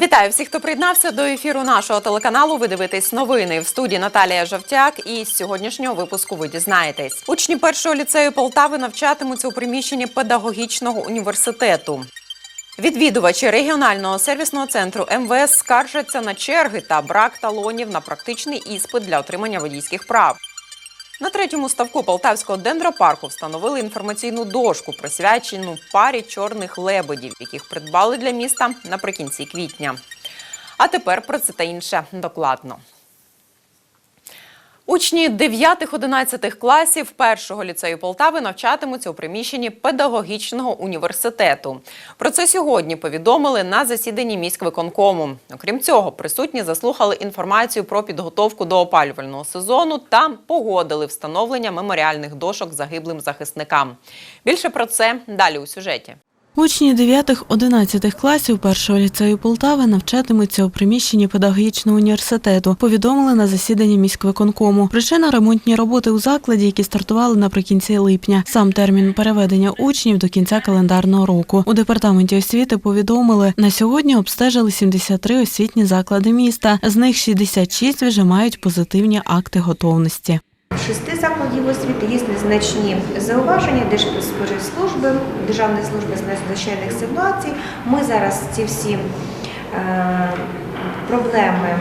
Вітаю всіх, хто приєднався до ефіру нашого телеканалу. Ви дивитесь новини в студії Наталія Жовтяк. І з сьогоднішнього випуску ви дізнаєтесь. Учні першого ліцею Полтави навчатимуться у приміщенні педагогічного університету. Відвідувачі регіонального сервісного центру МВС скаржаться на черги та брак талонів на практичний іспит для отримання водійських прав. На третьому ставку Полтавського дендропарку встановили інформаційну дошку, присвячену парі чорних лебедів, яких придбали для міста наприкінці квітня. А тепер про це та інше докладно. Учні 9-11 класів першого ліцею Полтави навчатимуться у приміщенні педагогічного університету. Про це сьогодні повідомили на засіданні міськвиконкому. Окрім цього, присутні заслухали інформацію про підготовку до опалювального сезону та погодили встановлення меморіальних дошок загиблим захисникам. Більше про це далі у сюжеті. Учні 9-11 класів першого ліцею Полтави навчатимуться у приміщенні педагогічного університету. Повідомили на засіданні міськвиконкому. Причина ремонтні роботи у закладі, які стартували наприкінці липня. Сам термін переведення учнів до кінця календарного року. У департаменті освіти повідомили, на сьогодні обстежили 73 освітні заклади міста. З них 66 вже мають позитивні акти готовності. Шести закладів освіти є незначні зауваження Держспоживслужби, Державної служби з надзвичайних ситуацій. Ми зараз ці всі е, проблеми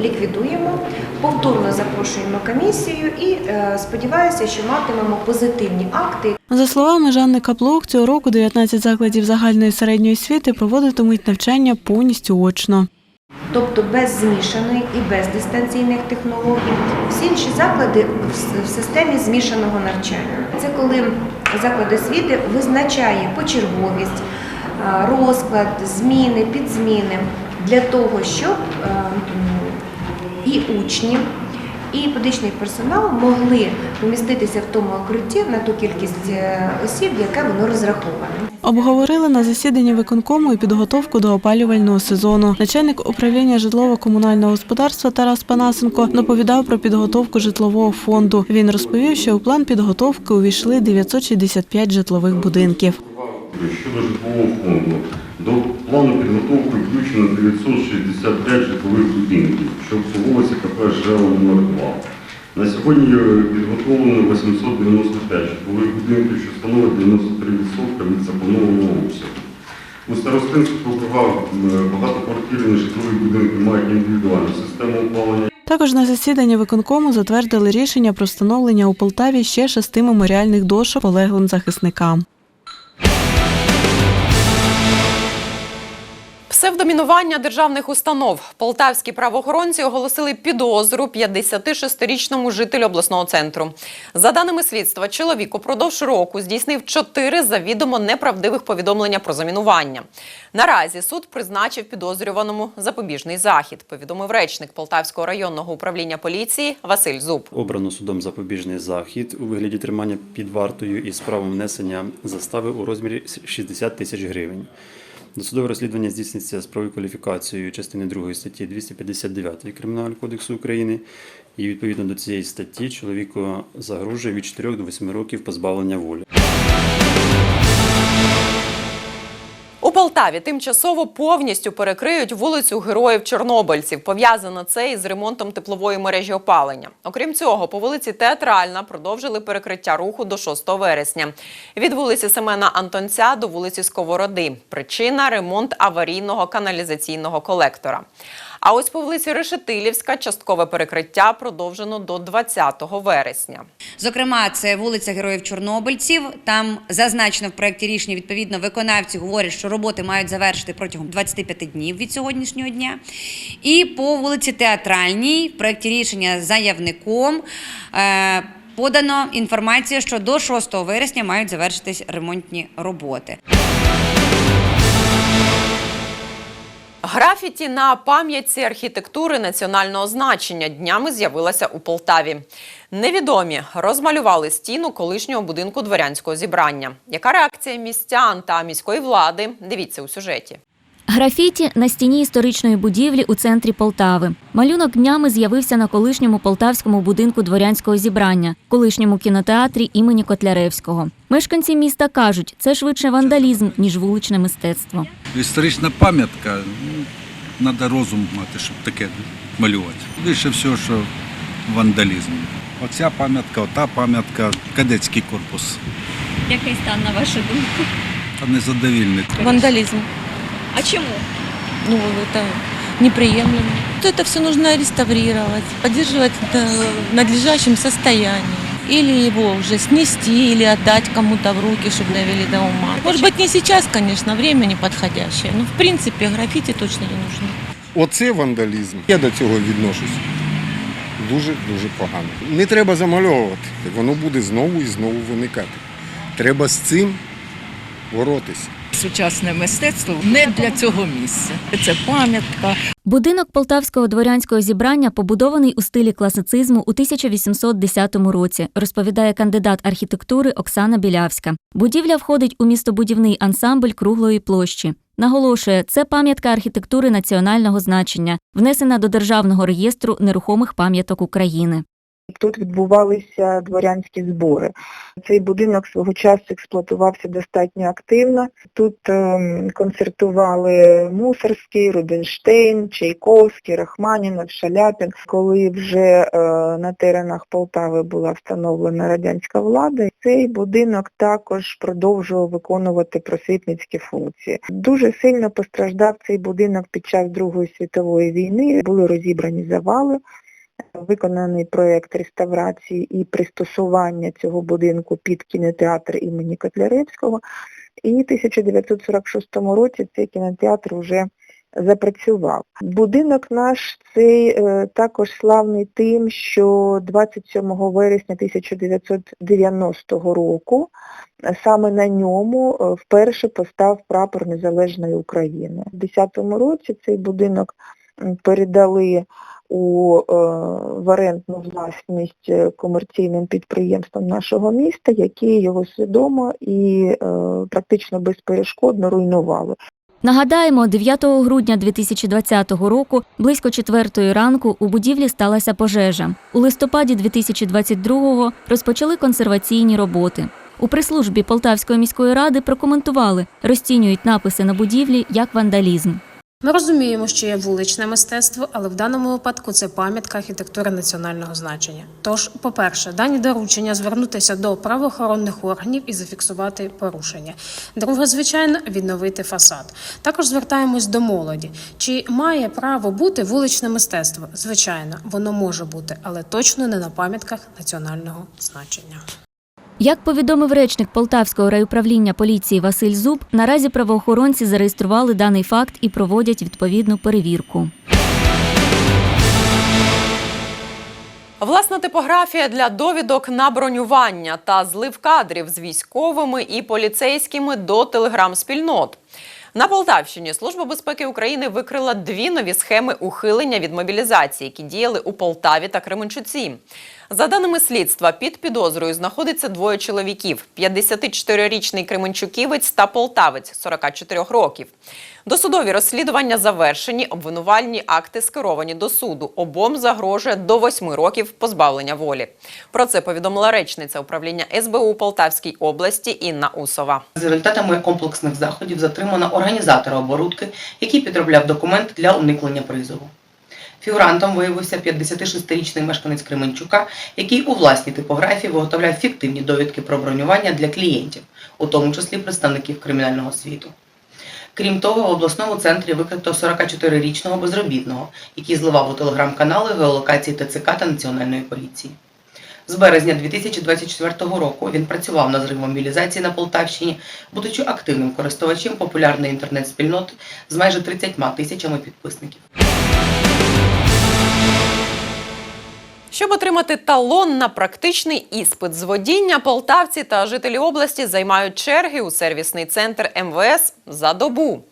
ліквідуємо, повторно запрошуємо комісію і е, сподіваюся, що матимемо позитивні акти. За словами Жанни Каплук, цього року 19 закладів загальної середньої освіти проводитимуть навчання повністю очно. Тобто без змішаної і без дистанційних технологій. Всі інші заклади в системі змішаного навчання. Це коли заклад освіти визначає почерговість, е, розклад, зміни, підзміни для того, щоб е, і учні, і педагогічний персонал могли поміститися в тому укритті на ту кількість е, осіб, яке воно розраховане. Обговорили на засіданні виконкому і підготовку до опалювального сезону. Начальник управління житлово-комунального господарства Тарас Панасенко доповідав про підготовку житлового фонду. Він розповів, що у план підготовки увійшли 965 житлових будинків. Щодо житлового фонду, до плану підготовки включено 965 житлових будинків, що обслуговується КП ЖЕО номер 2 На сьогодні підготовлено 895 житлових будинків, що становить 93% від запланованого обсягу. У Старостинських округах е, багатоквартирні житлові будинки мають індивідуальну систему опалення. Також на засіданні виконкому затвердили рішення про встановлення у Полтаві ще шести меморіальних дошок полеглим захисникам. Псевдомінування державних установ полтавські правоохоронці оголосили підозру 56-річному жителю обласного центру. За даними слідства, чоловік упродовж року здійснив чотири завідомо неправдивих повідомлення про замінування. Наразі суд призначив підозрюваному запобіжний захід. Повідомив речник Полтавського районного управління поліції Василь Зуб. Обрано судом запобіжний захід у вигляді тримання під вартою із правом внесення застави у розмірі 60 тисяч гривень. Досудове розслідування здійсниться з правою кваліфікацією частини 2 статті 259 Кримінального кодексу України. І відповідно до цієї статті чоловіку загрожує від 4 до 8 років позбавлення волі. Полтаві тимчасово повністю перекриють вулицю Героїв Чорнобильців. Пов'язано це із ремонтом теплової мережі опалення. Окрім цього, по вулиці Театральна продовжили перекриття руху до 6 вересня. Від вулиці Семена Антонця до вулиці Сковороди. Причина ремонт аварійного каналізаційного колектора. А ось по вулиці Решетилівська часткове перекриття продовжено до 20 вересня. Зокрема, це вулиця Героїв Чорнобильців. Там зазначено в проєкті рішення, відповідно, виконавці говорять, що роботи мають завершити протягом 25 днів від сьогоднішнього дня. І по вулиці Театральній в проєкті рішення заявником. Е- Подано інформація, що до 6 вересня мають завершитись ремонтні роботи. Графіті на пам'ятці архітектури національного значення днями з'явилася у Полтаві. Невідомі розмалювали стіну колишнього будинку дворянського зібрання. Яка реакція містян та міської влади? Дивіться у сюжеті. Графіті на стіні історичної будівлі у центрі Полтави. Малюнок днями з'явився на колишньому полтавському будинку дворянського зібрання, колишньому кінотеатрі імені Котляревського. Мешканці міста кажуть, це швидше вандалізм ніж вуличне мистецтво. історична пам'ятка. ну, треба розум мати, щоб таке малювати. Більше всього, що вандалізм. Оця пам'ятка, ота пам'ятка, кадетський корпус. Який стан на вашу думку? Та незадовільний. Вандализм. А чому? Ну, это неприемлемо. То это все нужно реставрировать, поддерживать э, в надлежащем состоянии. Или его уже снести, или отдать кому-то в руки, чтобы довели до ума. Может быть, не сейчас, конечно, время неподходящее. Но, в принципе, граффити точно не нужно. Оце вандалізм. Я до цього відношусь дуже дуже погано. Не треба замальовувати, воно буде знову і знову виникати. Треба з цим боротися. Сучасне мистецтво не для цього місця. Це пам'ятка, Будинок полтавського дворянського зібрання побудований у стилі класицизму у 1810 році, розповідає кандидат архітектури Оксана Білявська. Будівля входить у містобудівний ансамбль круглої площі. Наголошує, це пам'ятка архітектури національного значення, внесена до Державного реєстру нерухомих пам'яток України. Тут відбувалися дворянські збори. Цей будинок свого часу експлуатувався достатньо активно. Тут ем, концертували Мусорський, Рубінштейн, Чайковський, Рахманінов, Шаляпін. Коли вже е, на теренах Полтави була встановлена радянська влада, цей будинок також продовжував виконувати просвітницькі функції. Дуже сильно постраждав цей будинок під час Другої світової війни. Були розібрані завали виконаний проєкт реставрації і пристосування цього будинку під кінотеатр імені Котляревського. І в 1946 році цей кінотеатр вже запрацював. Будинок наш цей е, також славний тим, що 27 вересня 1990 року е, саме на ньому е, вперше постав прапор Незалежної України. У 2010 році цей будинок передали у, е, в орендну власність е, комерційним підприємствам нашого міста, які його свідомо і е, практично безперешкодно руйнували. Нагадаємо, 9 грудня 2020 року, близько 4 ранку, у будівлі сталася пожежа. У листопаді 2022-го розпочали консерваційні роботи. У прес-службі Полтавської міської ради прокоментували, розцінюють написи на будівлі як вандалізм. Ми розуміємо, що є вуличне мистецтво, але в даному випадку це пам'ятка архітектури національного значення. Тож, по-перше, дані доручення звернутися до правоохоронних органів і зафіксувати порушення. Друге, звичайно, відновити фасад. Також звертаємось до молоді. Чи має право бути вуличне мистецтво? Звичайно, воно може бути, але точно не на пам'ятках національного значення. Як повідомив речник Полтавського райуправління поліції Василь Зуб, наразі правоохоронці зареєстрували даний факт і проводять відповідну перевірку. Власна типографія для довідок на бронювання та злив кадрів з військовими і поліцейськими до телеграм-спільнот. На Полтавщині Служба безпеки України викрила дві нові схеми ухилення від мобілізації, які діяли у Полтаві та Кременчуці. За даними слідства, під підозрою знаходиться двоє чоловіків: 54-річний кременчуківець та полтавець 44 років. Досудові розслідування завершені, обвинувальні акти скеровані до суду. Обом загрожує до 8 років позбавлення волі. Про це повідомила речниця управління СБУ Полтавській області Інна Усова. За результатами комплексних заходів затримано організатора оборудки, який підробляв документ для уникнення призову. Фігурантом виявився 56-річний мешканець Кременчука, який у власній типографії виготовляв фіктивні довідки про бронювання для клієнтів, у тому числі представників кримінального світу. Крім того, в обласному центрі викрито 44-річного безробітного, який зливав у телеграм-канали геолокації ТЦК та Національної поліції. З березня 2024 року він працював на зрив мобілізації на Полтавщині, будучи активним користувачем популярної інтернет-спільноти з майже 30 тисячами підписників. Щоб отримати талон на практичний іспит з водіння, полтавці та жителі області займають черги у сервісний центр МВС за добу.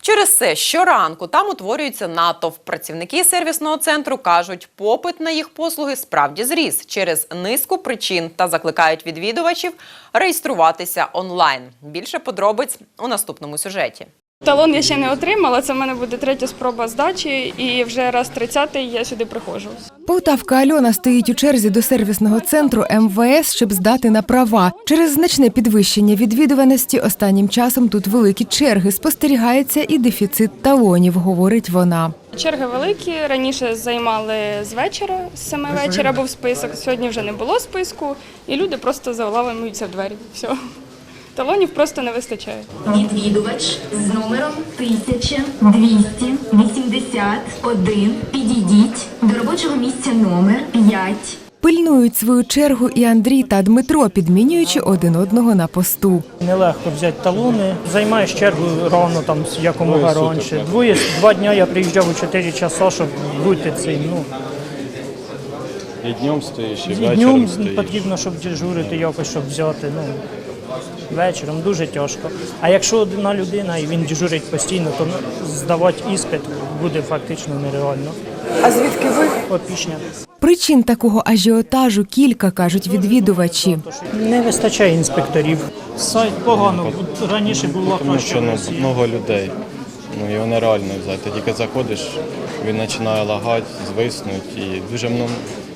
Через це щоранку там утворюється натовп. Працівники сервісного центру кажуть, попит на їх послуги справді зріс через низку причин та закликають відвідувачів реєструватися онлайн. Більше подробиць у наступному сюжеті. Талон я ще не отримала. Це в мене буде третя спроба здачі, і вже раз 30-й я сюди приходжу. Полтавка Альона стоїть у черзі до сервісного центру МВС, щоб здати на права. Через значне підвищення відвідуваності останнім часом тут великі черги. Спостерігається і дефіцит талонів, говорить вона. Черги великі. Раніше займали з вечора, з 7 вечора був список. Сьогодні вже не було списку, і люди просто заламуються в двері. Все. Талонів просто не вистачає. Відвідувач з номером 1281. Підійдіть до робочого місця номер 5. Пильнують свою чергу і Андрій та Дмитро, підмінюючи один одного на посту. Нелегко взяти талони. Займаєш чергу рано, там якомога раніше. Двоє два дня я приїжджав у 4 часа, щоб бути цим. Ну І днем стоїш, і і днем стоїш. потрібно, щоб дежурити якось, щоб взяти. Ну вечором дуже тяжко. А якщо одна людина і він дежурить постійно, то здавати іспит буде фактично нереально. А звідки ви? Опішня. Причин такого ажіотажу кілька, кажуть відвідувачі. Не вистачає інспекторів. Сайт погано. Раніше була Тому що ну, много людей. Ну його нереально взяти. Тільки заходиш, він починає лагати, звиснуть і дуже ну,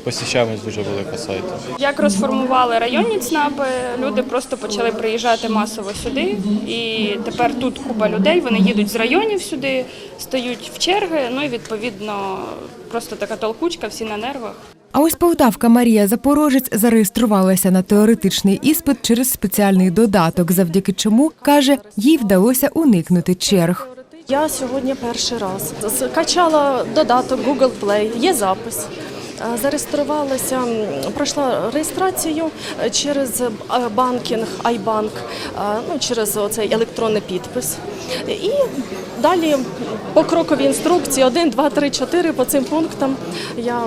посіщаємось дуже велика сайту. Як розформували районні ЦНАПи, люди просто почали приїжджати масово сюди. І тепер тут купа людей, вони їдуть з районів сюди, стають в черги, ну і відповідно просто така толкучка, всі на нервах. А ось полтавка Марія Запорожець зареєструвалася на теоретичний іспит через спеціальний додаток, завдяки чому каже, їй вдалося уникнути черг. Я сьогодні перший раз скачала додаток Google Play, є запис. Е, Зареєструвалася, пройшла реєстрацію через е, банкінг, iBank, е, ну, через оцей електронний підпис. І далі покрокові інструкції 1, 2, 3, 4 по цим пунктам я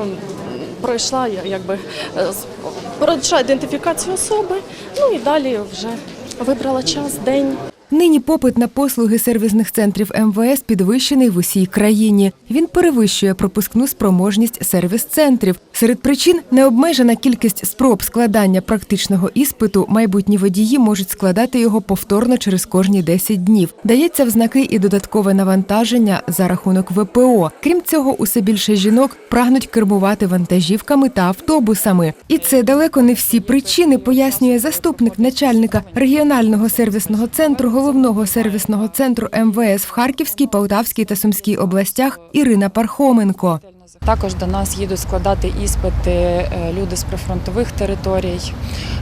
пройшла якби ідентифікацію особи, ну і далі вже вибрала час, день. Нині попит на послуги сервісних центрів МВС підвищений в усій країні. Він перевищує пропускну спроможність сервіс-центрів. Серед причин необмежена кількість спроб складання практичного іспиту. Майбутні водії можуть складати його повторно через кожні 10 днів. Дається в знаки і додаткове навантаження за рахунок ВПО. Крім цього, усе більше жінок прагнуть кермувати вантажівками та автобусами. І це далеко не всі причини, пояснює заступник начальника регіонального сервісного центру головного сервісного центру МВС в Харківській, Полтавській та Сумській областях Ірина Пархоменко. Також до нас їдуть складати іспити е, люди з прифронтових територій,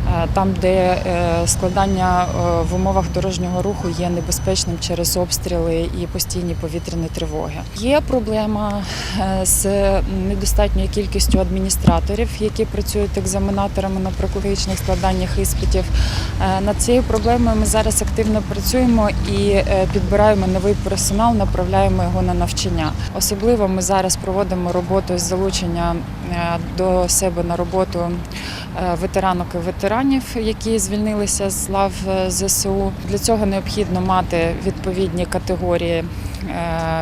е, там, де е, складання в умовах дорожнього руху є небезпечним через обстріли і постійні повітряні тривоги. Є проблема з недостатньою кількістю адміністраторів, які працюють екзаменаторами на практичних складаннях іспитів. Над цією проблемою ми зараз активно працюємо і підбираємо новий персонал, направляємо його на навчання. Особливо ми зараз проводимо роботу з залучення е, до себе на роботу е, ветеранок і ветеранів, які звільнилися з лав е, ЗСУ. Для цього необхідно мати відповідні категорії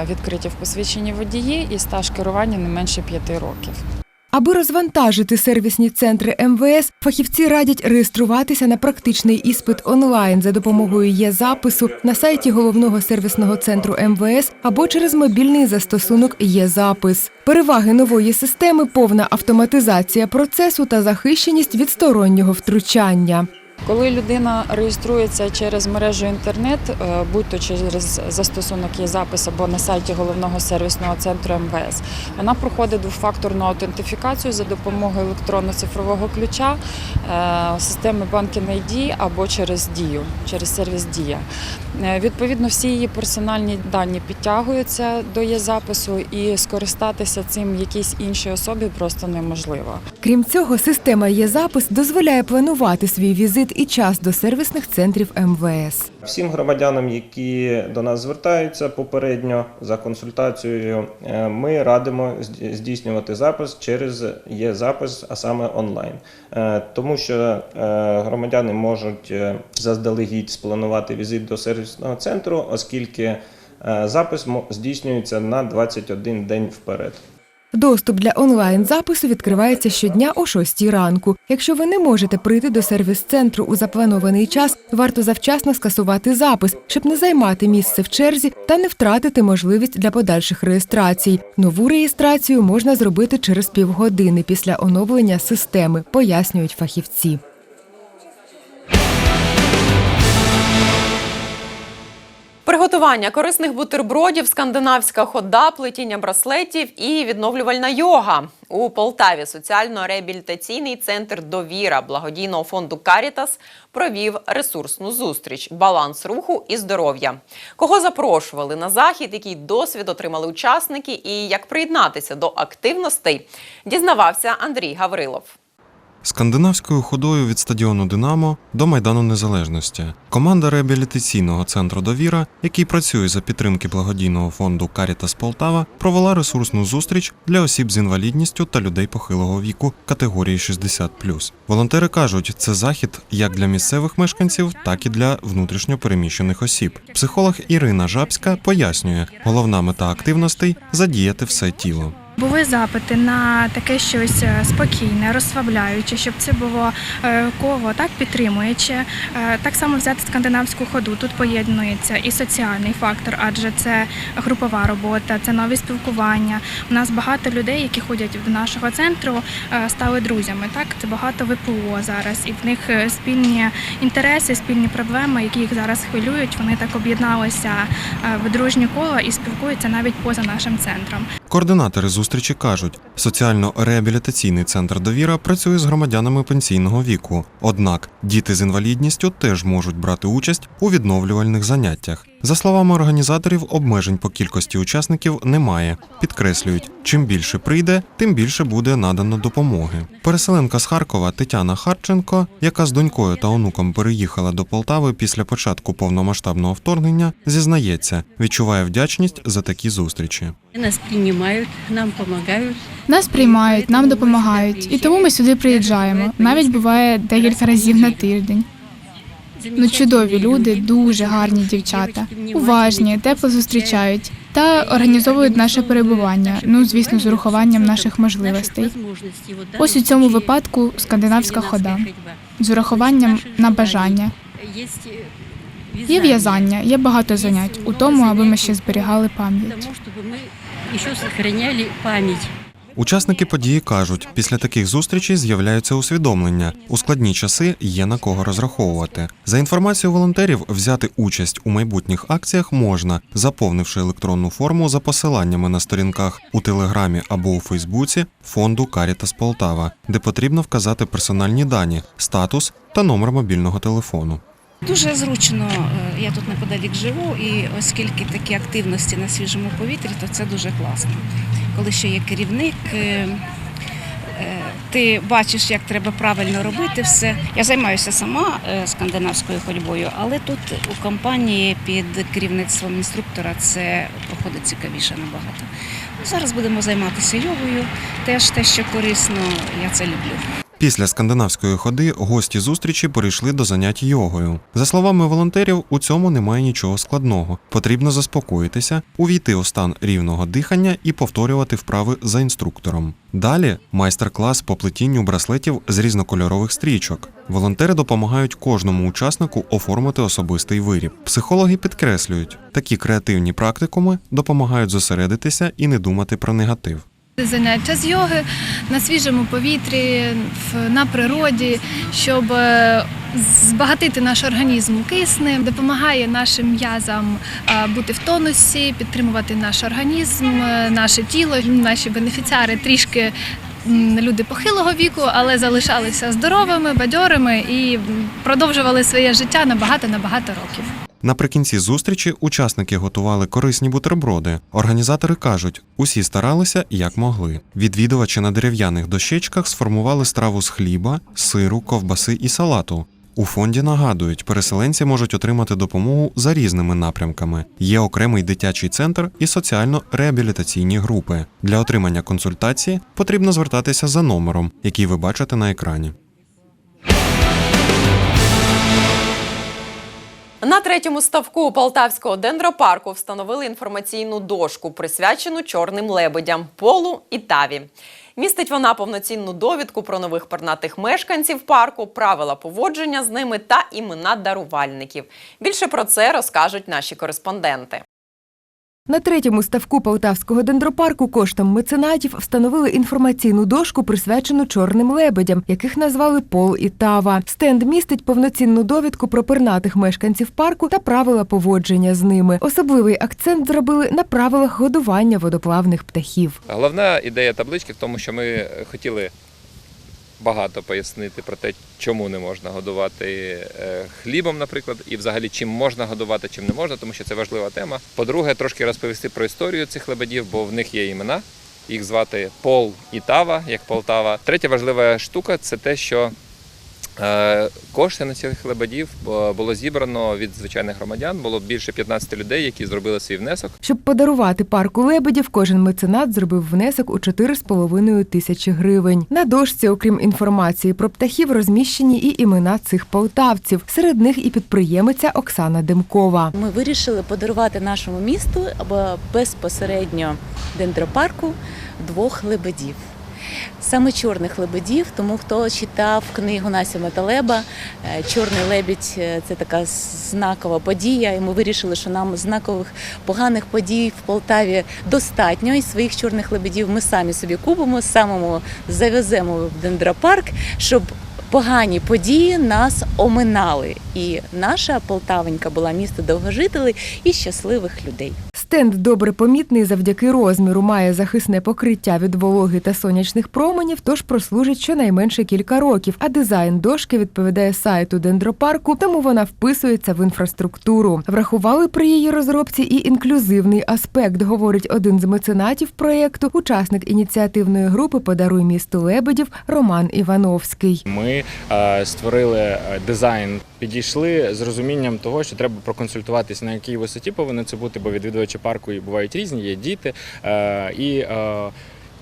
відкриті в посвідченні водії і стаж керування не менше п'яти років. Аби розвантажити сервісні центри МВС, фахівці радять реєструватися на практичний іспит онлайн за допомогою є-запису на сайті головного сервісного центру МВС або через мобільний застосунок є-запис. Переваги нової системи повна автоматизація процесу та захищеність від стороннього втручання. Коли людина реєструється через мережу інтернет, е, будь-то через застосунок є запис або на сайті головного сервісного центру МВС, вона проходить двофакторну аутентифікацію за допомогою електронно-цифрового ключа е, системи Banking ID або через Дію, через сервіс Дія. Е, Відповідно, всі її персональні дані підтягуються до є запису, і скористатися цим якійсь іншій особі просто неможливо. Крім цього, система є-запис дозволяє планувати свій візит і час до сервісних центрів МВС. Всім громадянам, які до нас звертаються попередньо за консультацією, е, ми радимо здійснювати запис через є запис, а саме онлайн, Е, тому що е, громадяни можуть заздалегідь спланувати візит до сервісного центру, оскільки запис здійснюється на 21 день вперед. Доступ для онлайн-запису відкривається щодня о 6 ранку. Якщо ви не можете прийти до сервіс-центру у запланований час, варто завчасно скасувати запис, щоб не займати місце в черзі та не втратити можливість для подальших реєстрацій. Нову реєстрацію можна зробити через півгодини після оновлення системи, пояснюють фахівці. Приготування корисних бутербродів, скандинавська хода, плетіння браслетів і відновлювальна йога у Полтаві. Соціально-реабілітаційний центр Довіра благодійного фонду Карітас провів ресурсну зустріч Баланс руху і здоров'я. Кого запрошували на захід, який досвід отримали учасники, і як приєднатися до активностей, дізнавався Андрій Гаврилов. Скандинавською ходою від стадіону Динамо до Майдану Незалежності. Команда реабілітаційного центру Довіра, який працює за підтримки благодійного фонду Карітас Полтава, провела ресурсну зустріч для осіб з інвалідністю та людей похилого віку категорії 60+. Волонтери кажуть, це захід як для місцевих мешканців, так і для внутрішньо переміщених осіб. Психолог Ірина Жабська пояснює, головна мета активностей задіяти все тіло. Були запити на таке щось е, спокійне, розслабляюче, щоб це було е, коло так підтримуюче. Е, Так само взяти скандинавську ходу. Тут поєднується і соціальний фактор, адже це групова робота, це нові спілкування. У нас багато людей, які ходять до нашого центру, стали друзями. Так, це багато ВПО зараз, і в них спільні інтереси, спільні проблеми, які їх зараз хвилюють. Вони так об'єдналися в дружні коло і спілкуються навіть поза нашим центром. Координатори зустрічі кажуть, соціально-реабілітаційний центр довіра працює з громадянами пенсійного віку. Однак діти з інвалідністю теж можуть брати участь у відновлювальних заняттях. За словами організаторів, обмежень по кількості учасників немає. Підкреслюють, чим більше прийде, тим більше буде надано допомоги. Переселенка з Харкова Тетяна Харченко, яка з донькою та онуком переїхала до Полтави після початку повномасштабного вторгнення, зізнається, відчуває вдячність за такі зустрічі. Нас приймають, нам допомагають. Нас приймають, нам допомагають, і тому ми сюди приїжджаємо. Навіть буває декілька разів на тиждень. Ну, чудові люди, дуже гарні дівчата, уважні, тепло зустрічають та організовують наше перебування. Ну, звісно, з урахуванням наших можливостей. Ось у цьому випадку скандинавська хода з урахуванням на бажання. Є в'язання, є багато занять у тому, аби ми ще зберігали пам'ять. щоб ми ще зберігали пам'ять. Учасники події кажуть, після таких зустрічей з'являються усвідомлення. У складні часи є на кого розраховувати. За інформацією волонтерів, взяти участь у майбутніх акціях можна, заповнивши електронну форму за посиланнями на сторінках у Телеграмі або у Фейсбуці фонду Карітас Полтава, де потрібно вказати персональні дані, статус та номер мобільного телефону. Дуже зручно, е, я тут неподалік живу, і оскільки такі активності на свіжому повітрі, то це дуже класно. Коли ще є керівник, е, е, ти бачиш, як треба правильно робити все. Я займаюся сама скандинавською ходьбою, але тут у компанії під керівництвом інструктора це проходить цікавіше набагато. Зараз будемо займатися йогою, теж те, що корисно, я це люблю. Після скандинавської ходи гості зустрічі перейшли до занять йогою. За словами волонтерів, у цьому немає нічого складного. Потрібно заспокоїтися, увійти у стан рівного дихання і повторювати вправи за інструктором. Далі майстер-клас по плетінню браслетів з різнокольорових стрічок. Волонтери допомагають кожному учаснику оформити особистий виріб. Психологи підкреслюють, такі креативні практикуми допомагають зосередитися і не думати про негатив. Заняття з йоги на свіжому повітрі, на природі, щоб е, збагатити наш організм киснем, допомагає нашим м'язам е, бути в тонусі, підтримувати наш організм, е, наше тіло. Наші бенефіціари трішки люди похилого віку, але залишалися здоровими, бадьорими і продовжували своє життя на багато на багато років. Наприкінці зустрічі учасники готували корисні бутерброди. Організатори кажуть, усі старалися як могли. Відвідувачі на дерев'яних дощечках сформували страву з хліба, сиру, ковбаси і салату. У фонді нагадують, переселенці можуть отримати допомогу за різними напрямками. Є окремий дитячий центр і соціально-реабілітаційні групи. Для отримання консультації потрібно звертатися за номером, який ви бачите на екрані. На третьому ставку Полтавського дендропарку встановили інформаційну дошку, присвячену чорним лебедям, полу і таві. Містить вона повноцінну довідку про нових пернатих мешканців парку, правила поводження з ними та імена дарувальників. Більше про це розкажуть наші кореспонденти. На третьому ставку Полтавського дендропарку коштом меценатів встановили інформаційну дошку, присвячену чорним лебедям, яких назвали Пол і Тава. Стенд містить повноцінну довідку про пернатих мешканців парку та правила поводження з ними. Особливий акцент зробили на правилах годування водоплавних птахів. Головна ідея таблички в тому, що ми хотіли багато пояснити про те, чому не можна годувати е, хлібом, наприклад, і взагалі чим можна годувати, чим не можна, тому що це важлива тема. По-друге, трошки розповісти про історію цих лебедів, бо в них є імена. Їх звати Пол і Тава, як Полтава. Третя важлива штука це те, що кошти на цих лебедів е, було зібрано від звичайних громадян. Було більше 15 людей, які зробили свій внесок. Щоб подарувати парку лебедів, кожен меценат зробив внесок у 4,5 тисячі гривень. На дошці, окрім інформації про птахів, розміщені і імена цих полтавців. Серед них і підприємиця Оксана Демкова. Ми вирішили подарувати нашому місту або безпосередньо дендропарку двох лебедів. Саме чорних лебедів, тому хто читав книгу Насі Металеба, е, Чорний лебідь це така знакова подія. І ми вирішили, що нам знакових поганих подій в Полтаві достатньо. І своїх чорних лебедів ми самі собі купимо, самому завеземо в дендропарк, щоб погані події нас оминали. І наша Полтавенька була місто довгожителей і щасливих людей. Стенд добре помітний завдяки розміру, має захисне покриття від вологи та сонячних променів, тож прослужить щонайменше кілька років. А дизайн дошки відповідає сайту дендропарку, тому вона вписується в інфраструктуру. Врахували при її розробці і інклюзивний аспект, говорить один з меценатів проєкту, учасник ініціативної групи Подаруй місту лебедів Роман Івановський. Ми е, створили е, дизайн, підійшли з розумінням того, що треба проконсультуватися, на якій висоті повинно це бути, бо відвідувачі парку і бувають різні, є діти. Е, і е,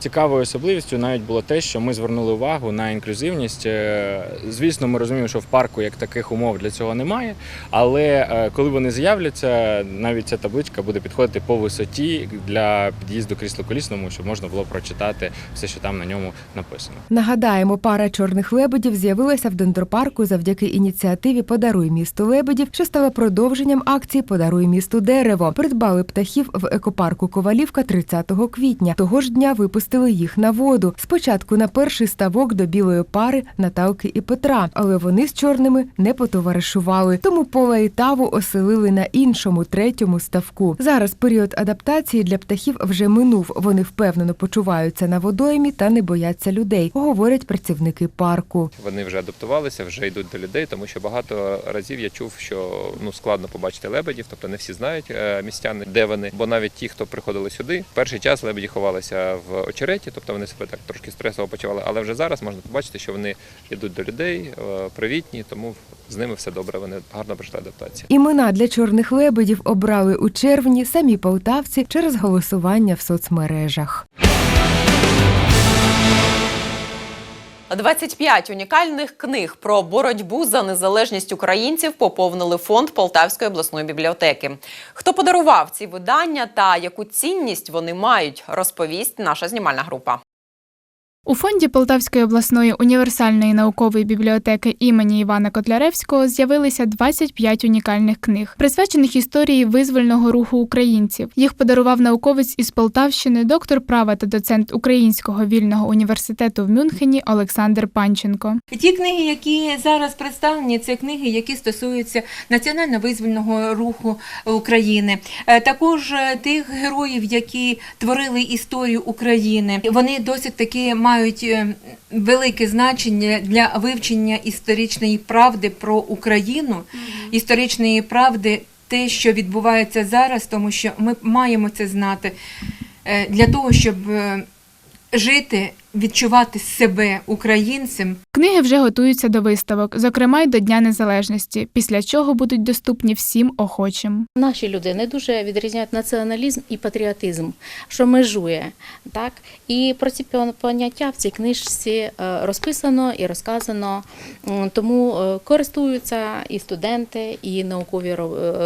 Цікавою особливістю навіть було те, що ми звернули увагу на інклюзивність. Е, Звісно, ми розуміємо, що в парку як таких умов для цього немає. Але е, коли вони з'являться, навіть ця табличка буде підходити по висоті для під'їзду крісло-колісному, щоб можна було прочитати все, що там на ньому написано. Нагадаємо, пара чорних лебедів з'явилася в дендропарку завдяки ініціативі Подаруй місту лебедів, що стала продовженням акції Подаруй місту дерево. Придбали птахів в екопарку Ковалівка 30 квітня. Того ж дня випустили їх на воду. Спочатку на перший ставок до білої пари Наталки і Петра, але вони з чорними не потоваришували. Тому пола і таву оселили на іншому третьому ставку. Зараз період адаптації для птахів вже минув. Вони впевнено почуваються на водоймі та не бояться людей, говорять працівники парку. Вони вже адаптувалися, вже йдуть до людей, тому що багато разів я чув, що ну складно побачити лебедів, тобто не всі знають е, містяни, де вони. Бо навіть ті, хто приходили сюди, перший час лебеді ховалися в очереті, тобто вони себе так трошки стресово почували. Але вже зараз можна побачити, що вони йдуть до людей, е, привітні, тому з ними все добре. Вони гарно пройшли адаптацію. Імена для чорних лебедів обрали у червні самі полтавці через голосування в соцмережах. 25 унікальних книг про боротьбу за незалежність українців поповнили фонд Полтавської обласної бібліотеки. Хто подарував ці видання та яку цінність вони мають, розповість наша знімальна група. У фонді Полтавської обласної універсальної наукової бібліотеки імені Івана Котляревського з'явилися 25 унікальних книг, присвячених історії визвольного руху українців. Їх подарував науковець із Полтавщини, доктор права та доцент Українського вільного університету в Мюнхені Олександр Панченко. Ті книги, які зараз представлені, це книги, які стосуються національно-визвольного руху України. Е, Також е, тих героїв, які творили історію України. Вони досить таки мають е, велике значення для вивчення історичної правди про Україну, історичної правди. Те, що відбувається зараз, тому що ми маємо це знати е, для того, щоб е, жити відчувати себе українцем. Книги вже готуються до виставок, зокрема й до Дня Незалежності, після чого будуть доступні всім охочим. Наші люди не дуже відрізняють націоналізм і патріотизм, що межує. Так? І про ці поняття в цій книжці е, розписано і розказано. Тому е, користуються і студенти, і наукові е,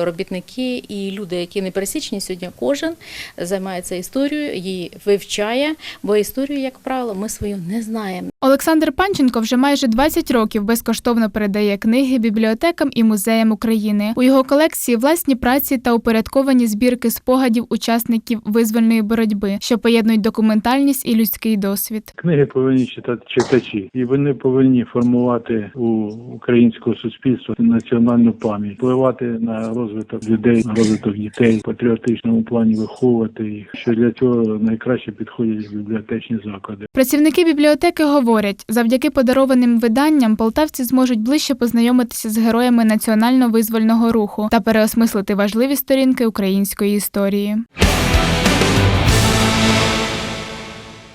робітники, і люди, які не пересічні сьогодні. Кожен займається історією, її вивчає, бо історію, як правило, ми свою не знаємо. Олександр Панченко вже майже 20 років безкоштовно передає книги бібліотекам і музеям України. У його колекції власні праці та упорядковані збірки спогадів учасників визвольної боротьби, що поєднують документальність і людський досвід. Книги повинні читати читачі, і вони повинні формувати у українського суспільства національну пам'ять, впливати на розвиток людей, на розвиток дітей, в патріотичному плані виховувати їх. Що для цього найкраще підходять бібліотечні заклади. Працівники бібліотеки говорять, завдяки подарованим виданням полтавці зможуть ближче познайомитися з героями національно-визвольного руху та переосмислити важливі сторінки української історії.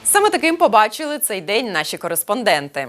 Саме таким побачили цей день наші кореспонденти.